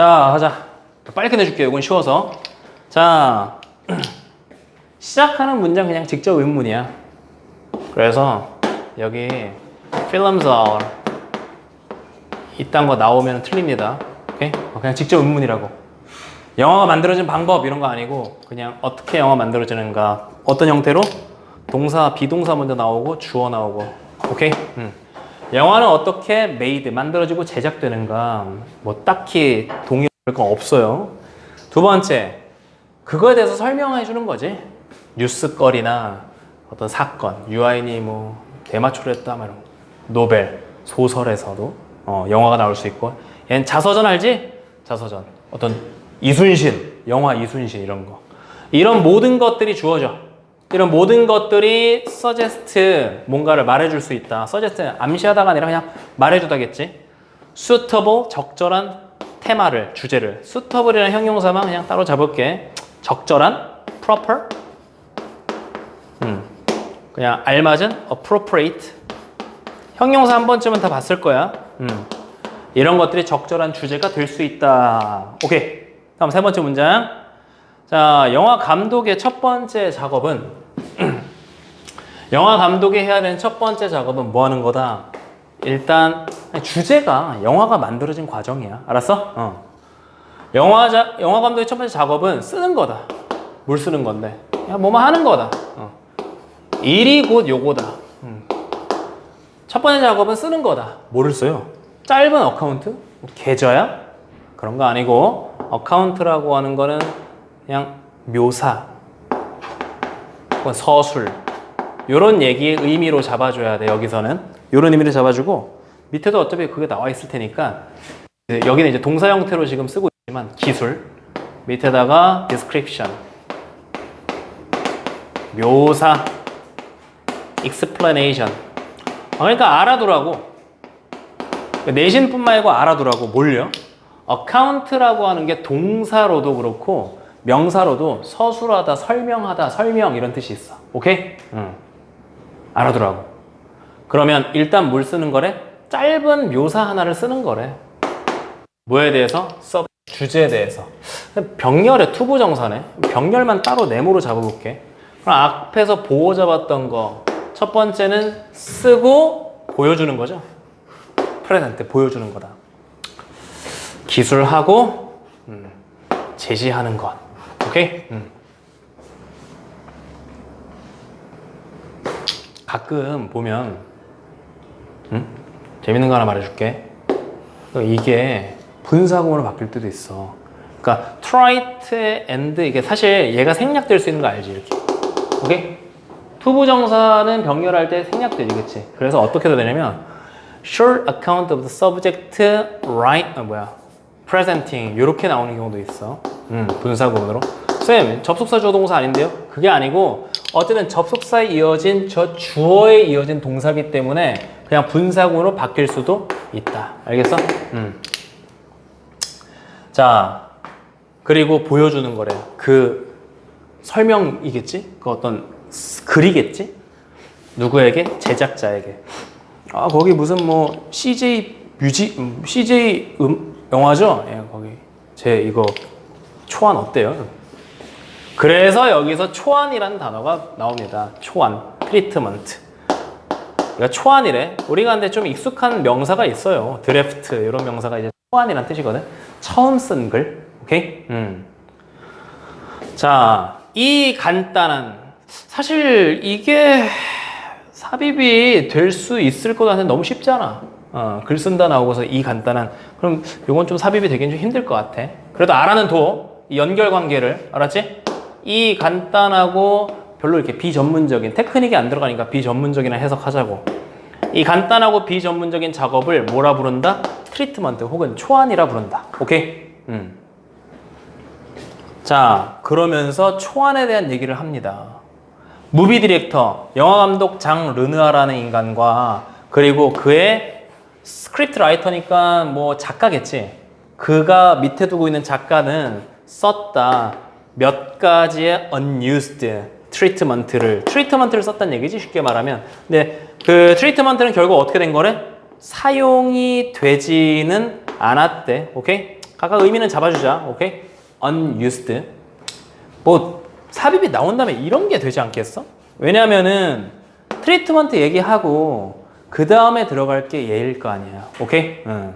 자, 하자. 빨리 끝내줄게요. 이건 쉬워서. 자, 시작하는 문장 그냥 직접 의문이야. 그래서 여기 films are 이딴 거 나오면 틀립니다. 오케이? 어, 그냥 직접 의문이라고. 영화가 만들어진 방법 이런 거 아니고 그냥 어떻게 영화 만들어지는가 어떤 형태로 동사 비동사 먼저 나오고 주어 나오고 오케이 음. 영화는 어떻게 made 만들어지고 제작되는가? 뭐 딱히 동의 거 없어요. 두 번째 그거에 대해서 설명해 주는 거지. 뉴스거리나 어떤 사건 유아인이 뭐 대마초를 했다 뭐 이런 거. 노벨 소설에서도. 어, 영화가 나올 수 있고. 얘는 자서전 알지? 자서전. 어떤 이순신 영화 이순신 이런 거. 이런 모든 것들이 주어져 이런 모든 것들이 suggest 뭔가를 말해줄 수 있다. suggest 암시하다가 아니라 그냥 말해주다겠지? suitable 적절한 테마를 주제를. suitable이라는 형용사만 그냥 따로 잡을게. 적절한? proper? 음. 그냥 알맞은 appropriate. 형용사 한 번쯤은 다 봤을 거야. 음. 이런 것들이 적절한 주제가 될 수 있다. 오케이. 다음 세 번째 문장 자 영화 감독의 첫 번째 작업은 영화 감독이 해야 되는 첫 번째 작업은 뭐 하는 거다 일단 주제가 영화가 만들어진 과정이야. 알았어? 어. 영화 자, 영화 감독의 첫 번째 작업은 쓰는 거다. 뭘 쓰는 건데? 야, 뭐만 하는 거다. 어. 일이 곧 요거다. 음. 첫 번째 작업은 쓰는 거다. 뭐를 써요? 짧은 어카운트? 계좌야? 그런 거 아니고 어카운트라고 하는 거는 그냥 묘사 혹은 서술 이런 얘기의 의미로 잡아줘야 돼 여기서는. 이런 의미를 잡아주고 밑에도 어차피 그게 나와 있을 테니까 여기는 이제 동사 형태로 지금 쓰고 있지만 기술 밑에다가 description 묘사 explanation. 아, 그러니까 알아두라고. 내신뿐만 아니고 알아두라고 뭘요? account라고 하는 게 동사로도 그렇고 명사로도 서술하다, 설명하다, 설명 이런 뜻이 있어. 오케이? 응. 알아두라고. 그러면 일단 뭘 쓰는 거래? 짧은 묘사 하나를 쓰는 거래. 뭐에 대해서? 서 주제에 대해서. 병렬의 투부정사네. 병렬만 따로 네모로 잡아볼게. 그럼 앞에서 보호 잡았던 거. 첫 번째는 쓰고 보여주는 거죠. 프레젠트 보여주는 거다. 기술하고 음, 제시하는 것. 오케이? 음. 가끔 보면 음? 재밌는 거 하나 말해줄게. 이게 분사구문으로 바뀔 때도 있어. 그러니까 trite and 이게 사실 얘가 생략될 수 있는 거 알지 이렇게. 오케이? 투부정사는 병렬할 때 생략되지, 그치? 그래서 어떻게 해야 되냐면 short account of the subject right 아 뭐야 presenting 이렇게 나오는 경우도 있어. 음, 분사 구문으로. 쌤, 접속사 주어 동사 아닌데요? 그게 아니고 어쨌든 접속사에 이어진 저 주어에 이어진 동사기 때문에 그냥 분사구문으로 바뀔 수도 있다. 알겠어? 음. 자, 그리고 보여주는 거래. 그 설명이겠지? 그 어떤 글이겠지? 누구에게? 제작자에게. 아, 거기 무슨 뭐 CJ 뮤직, 음, CJ 음, 영화죠? 예, 거기. 제 이거 초안 어때요? 그래서 여기서 초안이라는 단어가 나옵니다. 초안, 트리트먼트. 그러니까 초안이래. 우리가 근데 좀 익숙한 명사가 있어요. 드래프트 이런 명사가 이제 초안이란 뜻이거든. 처음 쓴 글. 오케이? 음. 자, 이 간단한 사실 이게 삽입이 될 수 있을 것 같은데 너무 쉽잖아. 어, 글 쓴다 나오고서 이 간단한 그럼 이건 좀 삽입이 되긴 좀 힘들 것 같아. 그래도 알아는 둬. 이 연결 관계를 알았지? 이 간단하고 별로 이렇게 비전문적인 테크닉이 안 들어가니까 비전문적이나 해석하자고. 이 간단하고 비전문적인 작업을 뭐라 부른다? 트리트먼트 혹은 초안이라 부른다. 오케이? 음. 자, 그러면서 초안에 대한 얘기를 합니다. 무비 디렉터, 영화 감독 장 르느아라는 인간과 그리고 그의 스크립트 라이터니까 뭐 작가겠지. 그가 밑에 두고 있는 작가는 썼다. 몇 가지의 unused 트리트먼트를 트리트먼트를 썼다는 얘기지 쉽게 말하면. 근데 그 트리트먼트는 결국 어떻게 된 거래? 사용이 되지는 않았대. 오케이? 각각 의미는 잡아주자. 오케이? unused. 뭐 삽입이 나온다면 이런 게 되지 않겠어? 왜냐면은 트리트먼트 얘기하고 그 다음에 들어갈 게 예일 거 아니야. 오케이? 응.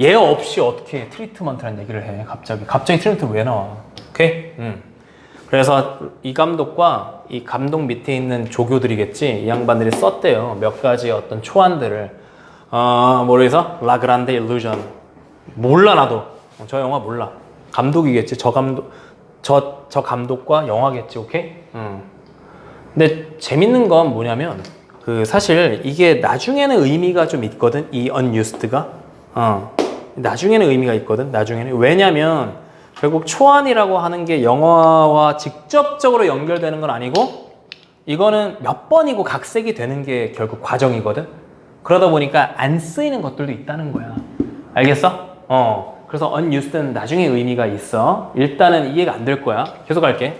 예 없이 어떻게 트리트먼트라는 얘기를 해? 갑자기. 갑자기 트리트먼트 왜 나와? 오케이? 응. 그래서 이 감독과 이 감독 밑에 있는 조교들이겠지 이 양반들이 썼대요. 몇 가지 어떤 초안들을. 어 뭐래서 라그란데 일루전 몰라 나도. 어, 저 영화 몰라. 감독이겠지. 저 감독 저 저 감독과 영화겠지. 오케이? 응. 근데 재밌는 건 뭐냐면 그 사실 이게 나중에는 의미가 좀 있거든 이 unused가. 어 나중에는 의미가 있거든 나중에는. 왜냐면 결국 초안이라고 하는 게 영화와 직접적으로 연결되는 건 아니고 이거는 몇 번이고 각색이 되는 게 결국 과정이거든. 그러다 보니까 안 쓰이는 것들도 있다는 거야. 알겠어? 어. 그래서 unused는 나중에 의미가 있어. 일단은 이해가 안 될 거야. 계속 할게.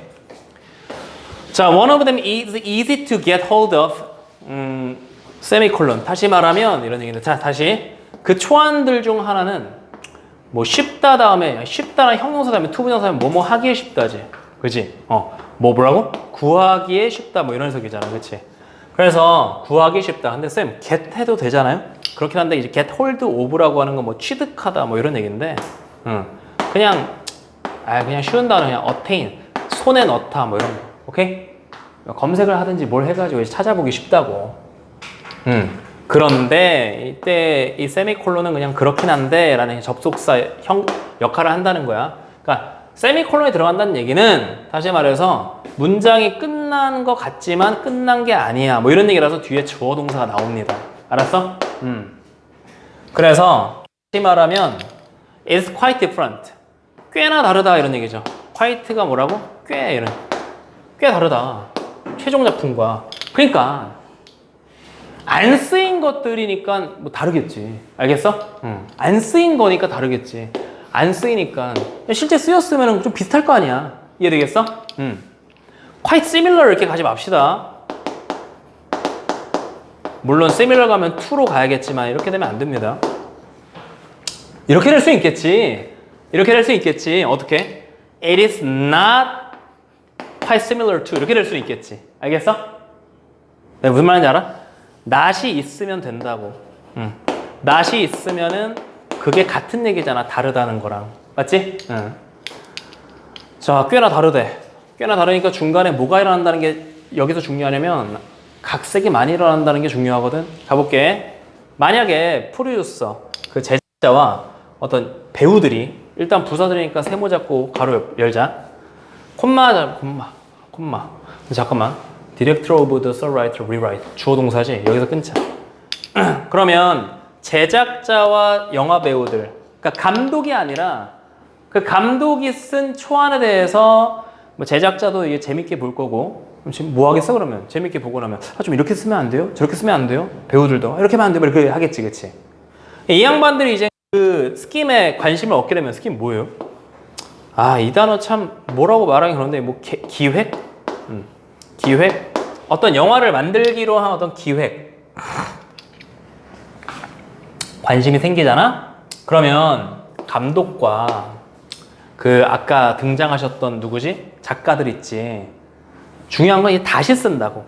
자, one of them is easy to get hold of. 음, 세미콜론. 다시 말하면 이런 얘기인데, 자, 다시 그 초안들 중 하나는 뭐 쉽다 다음에 쉽다는 형용사 다음에 투부정사 하면 뭐뭐 하기에 쉽다지, 그지? 어, 뭐 뭐라고? 구하기에 쉽다 뭐 이런 해석이잖아, 그렇지? 그래서 구하기 쉽다. 근데 쌤, get 해도 되잖아요. 그렇긴 한데 이제 get hold of라고 하는 건 뭐 취득하다 뭐 이런 얘기인데, 음, 그냥 아 그냥 쉬운 단어 그냥 attain 손에 넣다 뭐 이런 거. 오케이? 검색을 하든지 뭘 해가지고 찾아보기 쉽다고. 음. 그런데 이때 이 세미콜론은 그냥 그렇긴 한데 라는 접속사 형 역할을 한다는 거야. 그러니까 세미콜론이 들어간다는 얘기는 다시 말해서 문장이 끝난 것 같지만 끝난 게 아니야. 뭐 이런 얘기라서 뒤에 주어 동사가 나옵니다. 알았어? 음. 그래서 다시 말하면 is quite different. 꽤나 다르다 이런 얘기죠. quite가 뭐라고? 꽤 이런. 꽤 다르다. 최종 작품과. 그러니까 안 쓰인 것들이니까 뭐 다르겠지. 알겠어? 응. 안 쓰인 거니까 다르겠지. 안 쓰이니까 실제 쓰였으면 좀 비슷할 거 아니야. 이해되겠어? 응. quite similar 이렇게 가지 맙시다. 물론 similar 가면 to로 가야겠지만 이렇게 되면 안 됩니다. 이렇게 될 수 있겠지. 이렇게 될 수 있겠지. 어떻게? It is not quite similar to 이렇게 될 수 있겠지. 알겠어? 내가 무슨 말인지 알아? 낫이 있으면 된다고. 응. 낫이 있으면은 그게 같은 얘기잖아. 다르다는 거랑. 맞지? 응. 자, 꽤나 다르대. 꽤나 다르니까 중간에 뭐가 일어난다는 게 여기서 중요하냐면 각색이 많이 일어난다는 게 중요하거든. 가볼게. 만약에 프로듀서 그 제작자와 어떤 배우들이 일단 부사들이니까 세모 잡고 가로 열자. 콤마 잡 콤마 콤마. 잠깐만. Director of the Songwriter Rewrite 주어 동사지. 여기서 끊자. 그러면 제작자와 영화 배우들, 그러니까 감독이 아니라 그 감독이 쓴 초안에 대해서 뭐 제작자도 이게 재밌게 볼 거고 지금 뭐 하겠어 그러면 재밌게 보고 나면 아 좀 이렇게 쓰면 안 돼요? 저렇게 쓰면 안 돼요? 배우들도 이렇게 하면 안 돼요? 이렇게 하겠지, 그치? 이 양반들이 이제 그 스킴에 관심을 얻게 되면 스킴 뭐예요? 아 이 단어 참 뭐라고 말하기 그런데 뭐 개- 기획? 음, 기획? 어떤 영화를 만들기로 한 어떤 기획 관심이 생기잖아? 그러면 감독과 그 아까 등장하셨던 누구지? 작가들 있지. 중요한 건이 다시 쓴다고.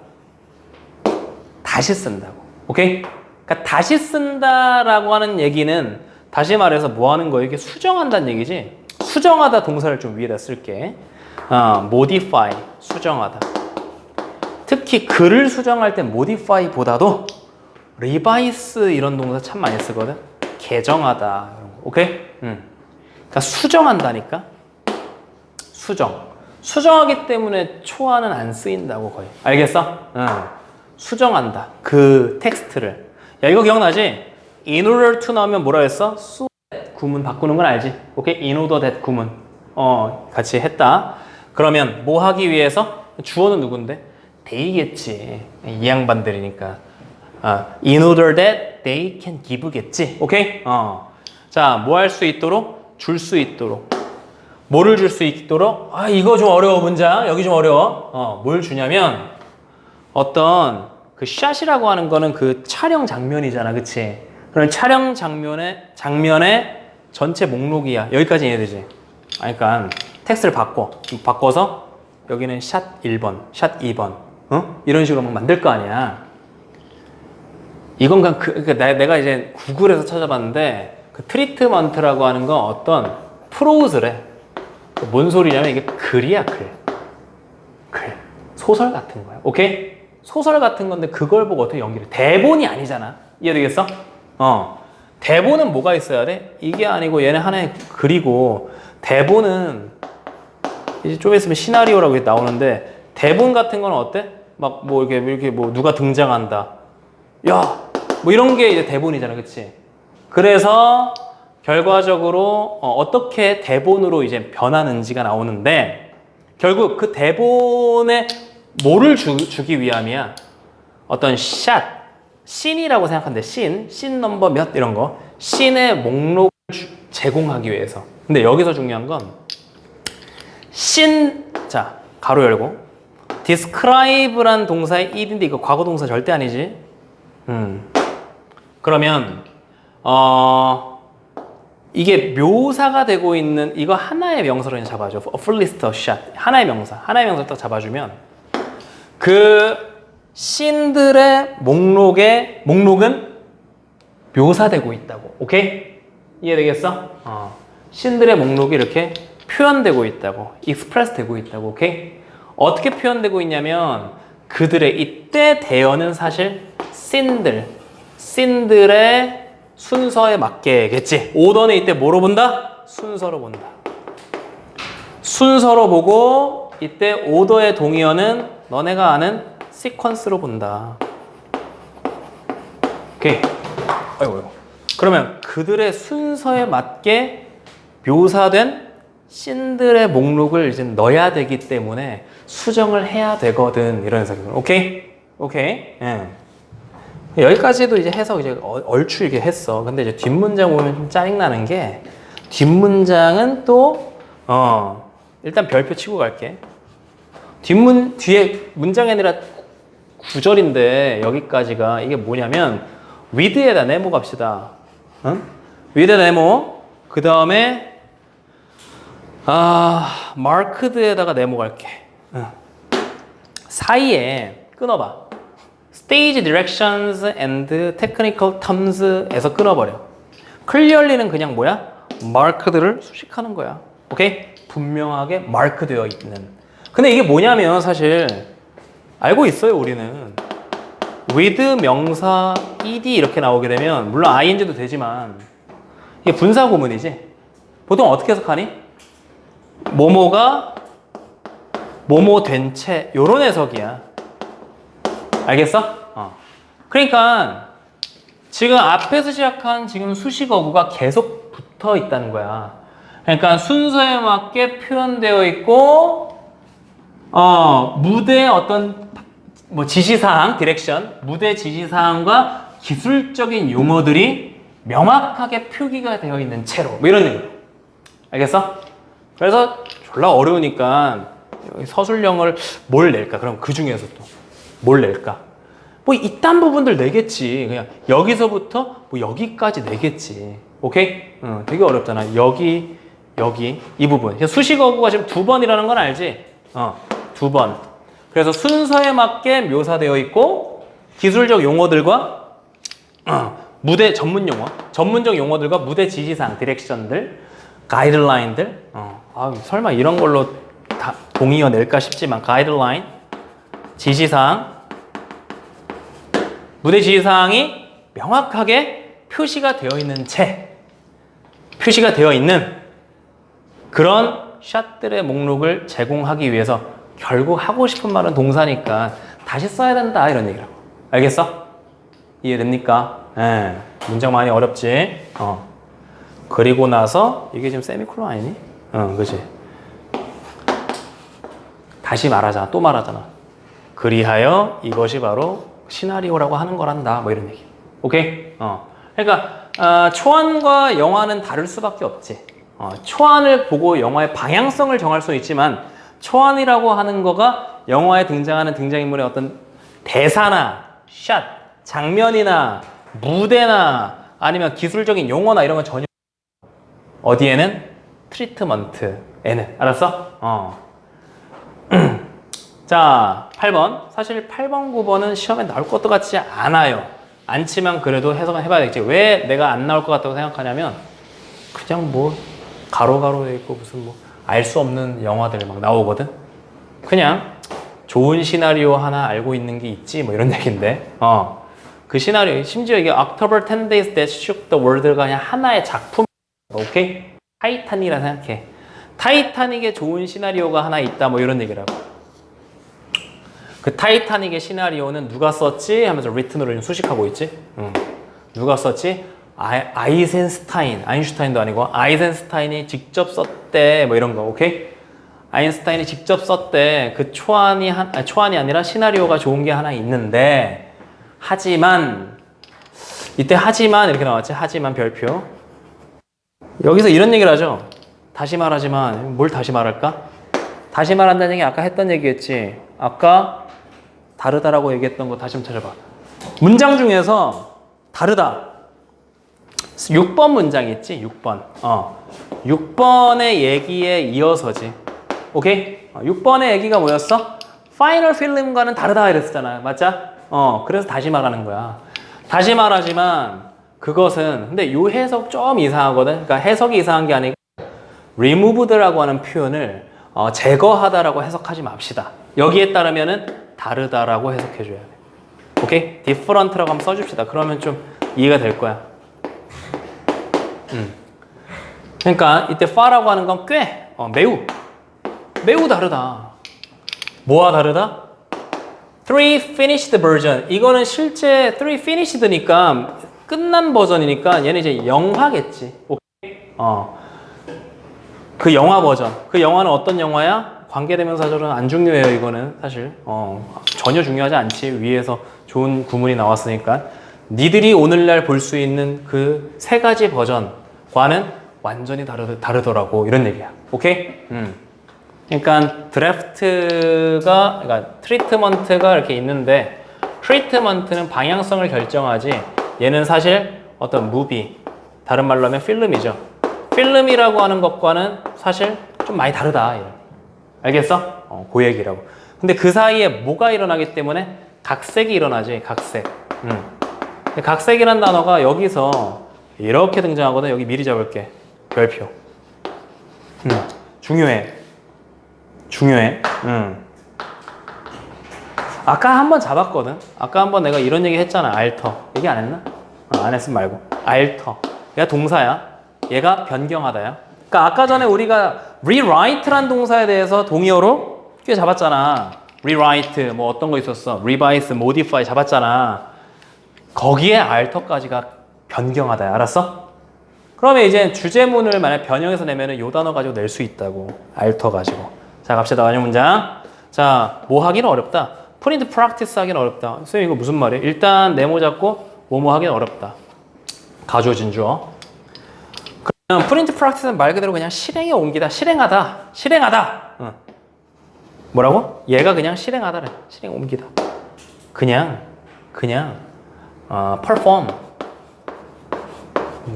다시 쓴다고. 오케이? 그러니까 다시 쓴다라고 하는 얘기는 다시 말해서 뭐 하는 거예요? 이게 수정한다는 얘기지. 수정하다 동사를 좀 위에다 쓸게. 어, modify 수정하다. 특히 글을 수정할 때 modify보다도 revise 이런 동사 참 많이 쓰거든. 개정하다. 이런 거. 오케이? 음. 그러니까 수정한다니까. 수정. 수정하기 때문에 초안은 안 쓰인다고 거의. 알겠어? 응. 수정한다. 그 텍스트를. 야 이거 기억나지? In order to 나오면 뭐라 했어? so 구문 바꾸는 건 알지? 오케이? In order that 구문. 어 같이 했다. 그러면 뭐 하기 위해서? 주어는 누군데? They겠지. 이 양반들이니까. 아, in order that they can give겠지. 오케이? 어. 자, 뭐 할 수 있도록? 줄 수 있도록. 뭐를 줄 수 있도록? 아, 이거 좀 어려워, 문장. 여기 좀 어려워. 어, 뭘 주냐면, 어떤 그 샷이라고 하는 거는 그 촬영 장면이잖아. 그치? 그런 촬영 장면에, 장면에 전체 목록이야. 여기까지 이해되지? 아, 그러니까 텍스트를 바꿔. 바꿔서 여기는 샷 1번, 샷 2번, 어? 이런 식으로 막 만들 거 아니야. 이건 그, 그러니까 내- 내가 이제 구글에서 찾아봤는데 그 트리트먼트라고 하는 건 어떤 프로즈래. 뭔 소리냐면 이게 글이야 글. 글. 소설 같은 거야. 오케이? 소설 같은 건데 그걸 보고 어떻게 연기를? 대본이 아니잖아. 이해되겠어? 어. 대본은 뭐가 있어야 돼? 이게 아니고 얘네 하나의 그리고 대본은 이제 좀 있으면 시나리오라고 나오는데 대본 같은 거는 어때? 막 뭐 이렇게 이렇게 뭐 누가 등장한다. 야, 뭐 이런 게 이제 대본이잖아, 그치? 그래서 결과적으로 어, 떻게 대본으로 이제 변하는지가 나오는데 결국 그 대본에 뭐를 주, 주기 위함이야? 어떤 샷, 씬이라고 생각하는데 씬, 씬 넘버 몇 이런 거 씬의 목록을 주- 제공하기 위해서 근데 여기서 중요한 건 씬, 자 가로 열고 describe란 동사의 id인데 이거 과거 동사 절대 아니지 음. 그러면 어 이게 묘사가 되고 있는 이거 하나의 명사로 그냥 잡아줘. A full list of shot. 하나의 명사. 하나의 명사 딱 잡아주면 그 씬들의 목록에 목록은 묘사되고 있다고. 오케이? 이해되겠어? 어. 씬들의 목록이 이렇게 표현되고 있다고. 익스프레스 되고 있다고. 오케이? 어떻게 표현되고 있냐면 그들의 이때 대어는 사실 씬들, 씬들의 순서에 맞게겠지. 오더는 이때 뭐로 본다? 순서로 본다. 순서로 보고 이때 오더의 동의어는 너네가 아는 시퀀스로 본다. 오케이. 아이고. 그러면 그들의 순서에 맞게 묘사된 씬들의 목록을 이제 넣어야 되기 때문에 수정을 해야 되거든 이런 해석이거든. 오케이? 오케이. 예. 여기까지도 이제 해석 이제 어- 얼추 이렇게 했어. 근데 이제 뒷문장 보면 좀 짜증 나는 게 뒷문장은 또 어, 일단 별표 치고 갈게. 뒷문 뒤에 문장이 아니라 구절인데 여기까지가 이게 뭐냐면 with에다 네모 갑시다. 응? with에다 네모. 그 다음에 아 marked에다가 네모 갈게. 응. 사이에 끊어봐. stage directions and technical terms에서 끊어버려. clearly는 그냥 뭐야? marked를 수식하는 거야. 오케이? 분명하게 마크되어 있는. 근데 이게 뭐냐면 사실 알고 있어요 우리는. with 명사 ed 이렇게 나오게 되면 물론 ing도 되지만 이게 분사 구문이지. 보통 어떻게 해석하니? 뭐뭐가 뭐뭐 된채 요런 해석이야. 알겠어? 어. 그러니까 지금 앞에서 시작한 지금 수식어구가 계속 붙어 있다는 거야. 그러니까 순서에 맞게 표현되어 있고 어, 무대의 어떤 뭐 지시사항, 디렉션, 무대 지시사항과 기술적인 용어들이 명확하게 표기가 되어 있는 채로 뭐 이런 의미. 알겠어? 그래서 졸라 어려우니까 서술형을 뭘 낼까? 그럼 그 중에서 또 뭘 낼까? 뭐 이딴 부분들 내겠지. 그냥 여기서부터 뭐 여기까지 내겠지. 오케이? 어, 되게 어렵잖아. 여기, 여기 이 부분. 수식어구가 지금 두 번이라는 건 알지? 어, 두 번. 그래서 순서에 맞게 묘사되어 있고 기술적 용어들과 어, 무대 전문 용어, 전문적 용어들과 무대 지시사항, 디렉션들, 가이드라인들. 어, 아, 설마 이런 걸로 다 동의어 낼까 싶지만 가이드라인, 지시사항, 무대 지시사항이 명확하게 표시가 되어 있는 채, 표시가 되어 있는 그런 샷들의 목록을 제공하기 위해서 결국 하고 싶은 말은 동사니까 다시 써야 된다 이런 얘기라고. 알겠어? 이해됩니까? 예. 문장 많이 어렵지? 어. 그리고 나서 이게 지금 세미콜론 아니니? 어, 그지? 다시 말하잖아. 또 말하잖아. 그리하여 이것이 바로 시나리오라고 하는 거란다. 뭐 이런 얘기. 오케이? 어. 그러니까 아, 초안과 영화는 다를 수밖에 없지. 어, 초안을 보고 영화의 방향성을 정할 수 있지만 초안이라고 하는 거가 영화에 등장하는 등장인물의 어떤 대사나 샷, 장면이나 무대나 아니면 기술적인 용어나 이런 건 전혀 어디에는 트리트먼트에는 알았어? 어. 자, 8번. 사실 8번, 9번은 시험에 나올 것도 같지 않아요. 않지만 그래도 해석은 해봐야 되겠지. 왜 내가 안 나올 것 같다고 생각하냐면 그냥 뭐 가로가로 돼 있고 무슨 뭐 알 수 없는 영화들 막 나오거든. 그냥 좋은 시나리오 하나 알고 있는 게 있지 뭐 이런 얘기인데. 어. 그 시나리오 심지어 이게 October 10 Days That Shook the World가 그냥 하나의 작품. 오케이? 타이타닉이라 생각해. 타이타닉에 좋은 시나리오가 하나 있다 뭐 이런 얘기라고. 그 타이타닉의 시나리오는 누가 썼지? 하면서 지금 수식하고 있지. 응. 누가 썼지? 아, 아이젠스타인, 아인슈타인도 아니고 아이젠스타인이 직접 썼대. 뭐 이런 거, 오케이? 아인슈타인이 직접 썼대. 그 초안이 한, 아니, 초안이 아니라 시나리오가 좋은 게 하나 있는데, 하지만 이때 하지만 이렇게 나왔지. 하지만 별표. 여기서 이런 얘기를 하죠. 다시 말하지만 뭘 다시 말할까? 다시 말한다는 얘기 아까 했던 얘기였지. 아까 다르다라고 얘기했던 거 다시 좀 찾아봐. 문장 중에서 다르다. 6번 문장 있지? 6번. 어. 6번의 얘기에 이어서지. 오케이? 어, 6번의 얘기가 뭐였어? 파이널 필름과는 다르다 이랬었잖아. 맞자? 어. 그래서 다시 말하는 거야. 다시 말하지만 그것은 근데 요 해석 좀 이상하거든. 그러니까 해석이 이상한 게 아니고 removed라고 하는 표현을 어, 제거하다라고 해석하지 맙시다. 여기에 따르면은 다르다라고 해석해 줘야 돼. 오케이? different라고 한번 써줍시다. 그러면 좀 이해가 될 거야. 음. 그러니까 이때 far라고 하는 건 꽤, 어, 매우, 매우 다르다. 뭐와 다르다? three finished version. 이거는 실제 three finished니까 끝난 버전이니까 얘는 이제 영화겠지. 오케이? 어. 그 영화 버전. 그 영화는 어떤 영화야? 관계대명사절은 안 중요해요, 이거는 사실. 어, 전혀 중요하지 않지. 위에서 좋은 구문이 나왔으니까. 니들이 오늘날 볼 수 있는 그 세 가지 버전과는 완전히 다르, 다르더라고. 이런 얘기야. 오케이? 음. 그러니까 드래프트가, 그러니까 트리트먼트가 이렇게 있는데, 트리트먼트는 방향성을 결정하지, 얘는 사실 어떤 무비, 다른 말로 하면 필름이죠. 필름이라고 하는 것과는 사실 좀 많이 다르다. 알겠어? 어, 그 얘기라고. 근데 그 사이에 뭐가 일어나기 때문에 각색이 일어나지, 각색. 음. 각색이란 단어가 여기서 이렇게 등장하거든. 여기 미리 잡을게. 별표. 음. 중요해. 중요해. 음. 아까 한 번 잡았거든. 아까 한 번 내가 이런 얘기 했잖아. 알터. 얘기 안 했나? 어, 안 했으면 말고. 알터. 얘가 동사야. 얘가 변경하다야. 그러니까 아까 전에 우리가 rewrite란 동사에 대해서 동의어로 꽤 잡았잖아. rewrite 뭐 어떤 거 있었어? revise, modify 잡았잖아. 거기에 alter까지가 변경하다야. 알았어? 그러면 이제 주제문을 만약 변형해서 내면은 요 단어 가지고 낼 수 있다고. alter 가지고. 자, 갑시다. 완료 문장. 자, 뭐 하기는 어렵다. 프린트 프랙티스 하기는 어렵다. 선생님 이거 무슨 말이에요? 일단 네모 잡고 뭐뭐 하기는 어렵다. 가주어진 주어. 그냥 프린트 프랙티스는 말 그대로 그냥 실행에 옮기다, 실행하다, 실행하다. 응. 뭐라고? 얘가 그냥 실행하다래. 실행 옮기다. 그냥, 그냥, 어, perform.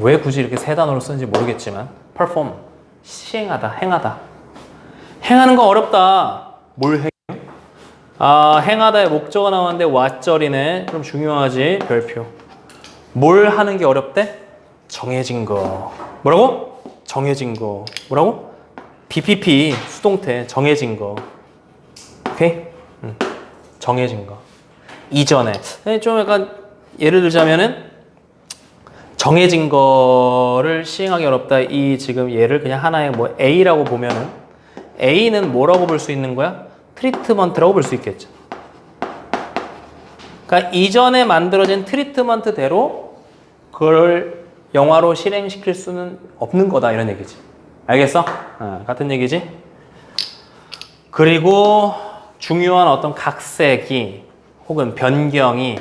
왜 굳이 이렇게 세 단어로 쓰는지 모르겠지만, perform. 시행하다, 행하다. 행하는 거 어렵다. 뭘 해? 아, 행하다의 목적어 나왔는데 왓절이네. 그럼 중요하지. 별표. 뭘 하는 게 어렵대? 정해진 거. 뭐라고? 정해진 거. 뭐라고? BPP 수동태 정해진 거. 오케이? 응. 정해진 거. 이전에 네, 좀 약간 예를 들자면은 정해진 거를 시행하기 어렵다. 이 지금 얘를 그냥 하나의 뭐 A라고 보면은 A는 뭐라고 볼 수 있는 거야? 트리트먼트라고 볼 수 있겠죠. 그러니까 이전에 만들어진 트리트먼트대로 그걸 영화로 실행시킬 수는 없는 거다 이런 얘기지. 알겠어? 어, 같은 얘기지. 그리고 중요한 어떤 각색이 혹은 변경이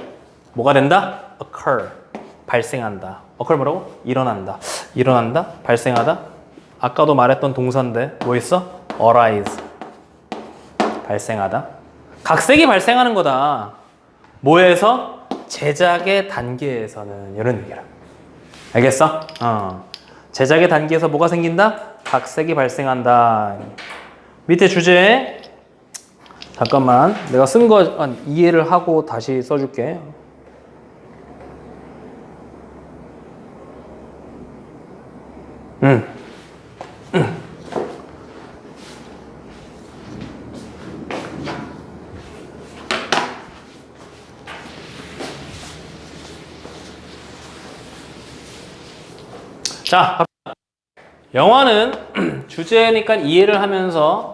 뭐가 된다? occur 발생한다. occur 뭐라고? 일어난다. 일어난다. 발생하다. 아까도 말했던 동사인데 뭐 있어? arise 발생하다. 각색이 발생하는 거다. 뭐에서? 제작의 단계에서는 이런 얘기라. 알겠어? 어. 제작의 단계에서 뭐가 생긴다? 각색이 발생한다. 밑에 주제 잠깐만 내가 쓴 거 이해를 하고 다시 써줄게. 음. 자. 영화는 주제니까 이해를 하면서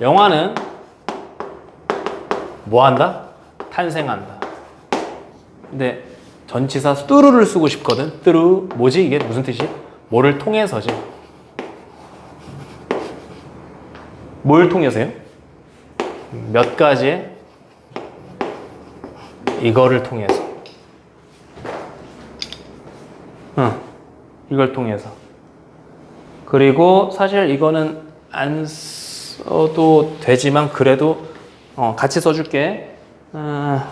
영화는 뭐 한다? 탄생한다. 근데 전치사 뚜루를 쓰고 싶거든. 뚜루 뭐지 이게 무슨 뜻이? 뭐를 통해서지. 뭘 통해서요? 몇 가지의 이거를 통해서. 응. 이걸 통해서. 그리고 사실 이거는 안 써도 되지만 그래도 어, 같이 써줄게. 아,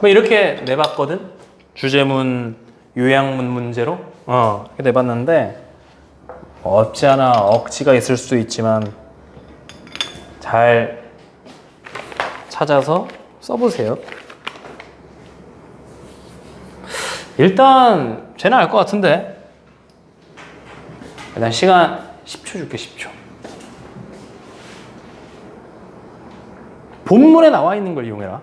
뭐 이렇게 내봤거든. 주제문, 요양문 문제로 어 이렇게 내봤는데 없지 않아 억지가 있을 수도 있지만 잘 찾아서 써보세요. 일단 쟤는 알 것 같은데 일단 시간 10초 줄게 10초. 본문에 나와 있는 걸 이용해라.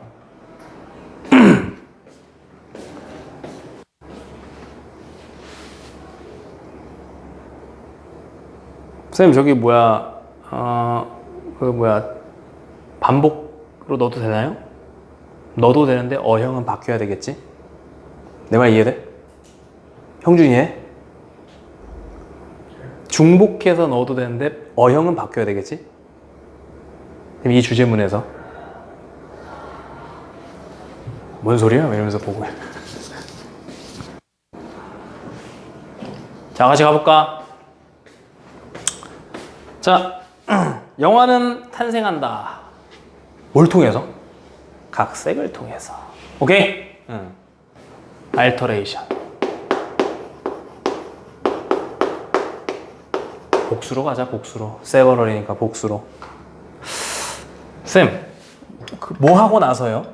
선생님 저기 뭐야 어그 뭐야 반복으로 넣어도 되나요? 넣어도 되는데 어형은 바뀌어야 되겠지? 내 말 이해돼? 형준이 해? 중복해서 넣어도 되는데 어형은 바뀌어야 되겠지? 이 주제문에서 뭔 소리야? 이러면서 보고 자 같이 가볼까? 자, 영화는 탄생한다. 뭘 통해서? 각색을 통해서. 오케이? 응. 알터레이션. 복수로 가자, 복수로. 세버럴이니까 복수로. 쌤, 그 뭐 하고 나서요?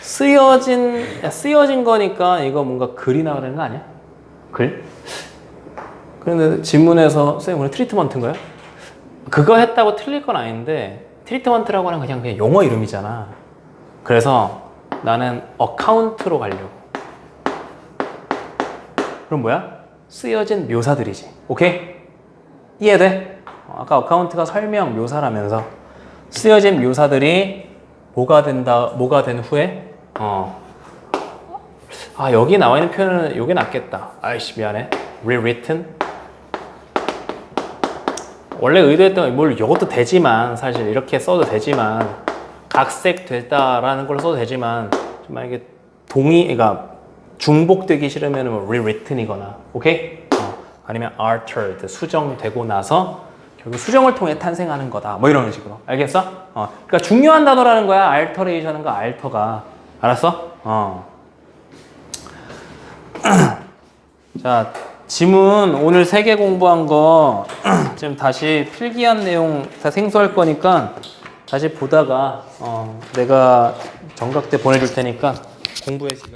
쓰여진, 야, 쓰여진 거니까 이거 뭔가 글이 나오는 거 아니야? 글? 그런데 질문에서 쌤 오늘 트리트먼트인 거야? 그거 했다고 틀릴 건 아닌데 트리트먼트라고 하는 그냥 그냥 용어 이름이잖아. 그래서 나는 어카운트로 가려고. 그럼 뭐야? 쓰여진 묘사들이지. 오케이? 이해돼? 어, 아까 어카운트가 설명 묘사라면서 쓰여진 묘사들이 뭐가 된다, 뭐가 된 후에 어. 아 여기 나와 있는 표현은 이게 낫겠다. 아이씨 미안해. rewritten 원래 의도했던 뭘 이것도 되지만 사실 이렇게 써도 되지만 각색 됐다라는 걸 써도 되지만 좀 만약에 동의 그러니까 중복되기 싫으면 뭐 rewritten이거나 오케이 어, 아니면 altered 수정되고 나서 결국 수정을 통해 탄생하는 거다 뭐 이런 식으로 알겠어? 어, 그러니까 중요한 단어라는 거야 alteration과 alter가 알았어? 어. 자 지문 오늘 세 개 공부한 거 지금 다시 필기한 내용 다 생소할 거니까 다시 보다가 어, 내가 정각 때 보내줄 테니까 공부해 지금.